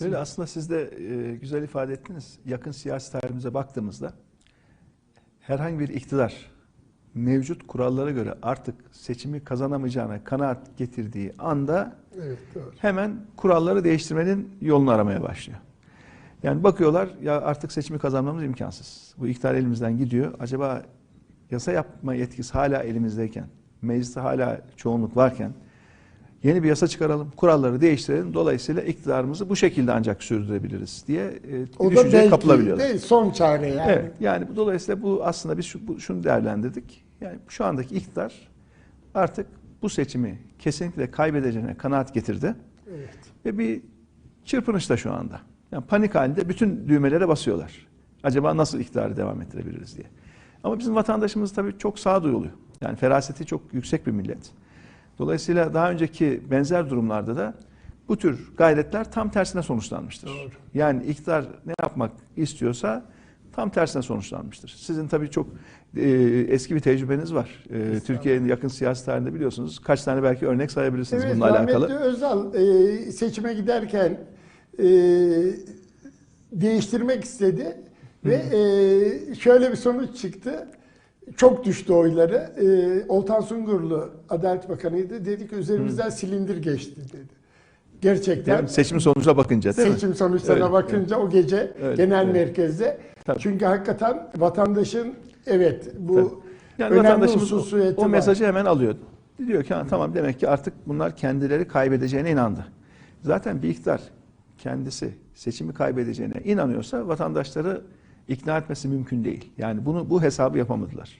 Böyle aslında siz de e, güzel ifade ettiniz. Yakın siyasi tarihimize baktığımızda herhangi bir iktidar mevcut kurallara göre artık seçimi kazanamayacağına kanaat getirdiği anda Evet doğru. hemen kuralları değiştirmenin yolunu aramaya başlıyor. Yani bakıyorlar ya artık seçimi kazanmamız imkansız. Bu iktidar elimizden gidiyor. Acaba yasa yapma yetkisi hala elimizdeyken, mecliste hala çoğunluk varken yeni bir yasa çıkaralım, kuralları değiştirelim. Dolayısıyla iktidarımızı bu şekilde ancak sürdürebiliriz diye e, bir O da düşünceye belki kapılabiliyorlar. değil, son çare yani. Evet, yani bu dolayısıyla bu aslında biz şu, bu- şunu değerlendirdik. Yani şu andaki iktidar artık bu seçimi kesinlikle kaybedeceğine kanaat getirdi. Evet. Ve bir çırpınışta şu anda. Yani panik halinde bütün düğmelere basıyorlar. Acaba nasıl iktidarı devam ettirebiliriz diye. Ama bizim vatandaşımız tabii çok sağduyulu. Yani feraseti çok yüksek bir millet. Dolayısıyla daha önceki benzer durumlarda da bu tür gayretler tam tersine sonuçlanmıştır. Doğru. Yani iktidar ne yapmak istiyorsa tam tersine sonuçlanmıştır. Sizin tabii çok e, eski bir tecrübeniz var. E, Türkiye'nin yakın siyasi tarihinde biliyorsunuz. Kaç tane belki örnek sayabilirsiniz Evet, bununla alakalı. Özal e, seçime giderken e, değiştirmek istedi ve e, şöyle bir sonuç çıktı. Çok düştü oyları. E, Oltan Sungurlu Adalet Bakanı'ydı. Dedi ki üzerimizden silindir geçti dedi. Gerçekten mi? Seçim sonucuna bakınca değil mi? seçim sonuçlarına Evet, bakınca o gece Evet, genel evet. merkezde. Tabii. Çünkü hakikaten vatandaşın evet bu Tabii. Yani önemli vatandaşımız o, o var. mesajı hemen alıyor. Diyor ki "Ha, tamam demek ki artık bunlar kendileri kaybedeceğine inandı. Zaten bir iktidar kendisi seçimi kaybedeceğine inanıyorsa vatandaşları ikna etmesi mümkün değil. Yani bunu bu hesabı yapamadılar.